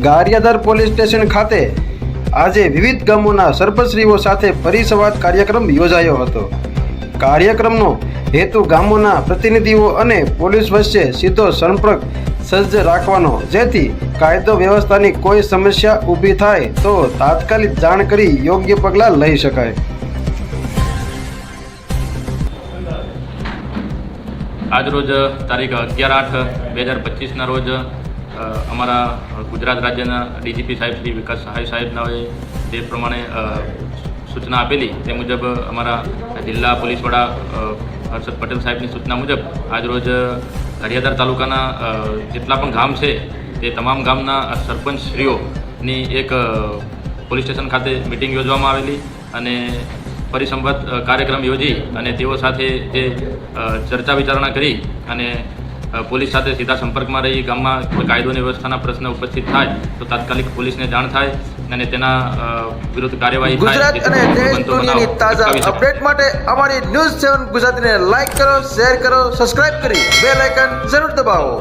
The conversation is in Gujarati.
ગારિયાધાર પોલીસ સ્ટેશન ખાતે આજે વિવિધ ગામોના સરપંચશ્રીઓ સાથે પરિસંવાદ કાર્યક્રમ યોજાયો હતો. કાર્યક્રમનો હેતુ ગામોના પ્રતિનિધિઓ અને પોલીસ વચ્ચે સીધો સંપર્ક સજ્જ રાખવાનો, જેથી કાયદો વ્યવસ્થાની કોઈ સમસ્યા ઊભી થાય તો તાત્કાલિક જાણ કરી યોગ્ય પગલાં લઈ શકાય. આજરોજ તારીખ અગિયાર આઠ બે હજાર પચીસના રોજ અમારા ગુજરાત રાજ્યના ડીજીપી સાહેબ શ્રી વિકાસ સહાય સાહેબનાઓએ જે પ્રમાણે સૂચના આપેલી તે મુજબ અમારા જિલ્લા પોલીસ વડા હર્ષદ પટેલ સાહેબની સૂચના મુજબ આજરોજ હરિયાદર તાલુકાના જેટલા પણ ગામ છે તે તમામ ગામના સરપંચશ્રીઓની એક પોલીસ સ્ટેશન ખાતે મિટિંગ યોજવામાં આવેલી અને પરિસંવાદ કાર્યક્રમ યોજી અને તેઓ સાથે જે ચર્ચા વિચારણા કરી અને પોલીસ સાથે સીધા સંપર્કમાં રહી ગામમાં કાયદોની કાયદો અને વ્યવસ્થાના પ્રશ્ન ઉપસ્થિત થાય તો તાત્કાલિક પોલીસને જાણ થાય અને તેના વિરુદ્ધ કાર્યવાહી ગુજરાત અને દેશ દુનિયાની તાજા અપડેટ માટે અમારી ન્યૂઝ સેવન ગુજરાતીને લાઈક કરો શેર કરો સબસ્ક્રાઇબ કરી બેલ આઇકન જરૂર દબાવો.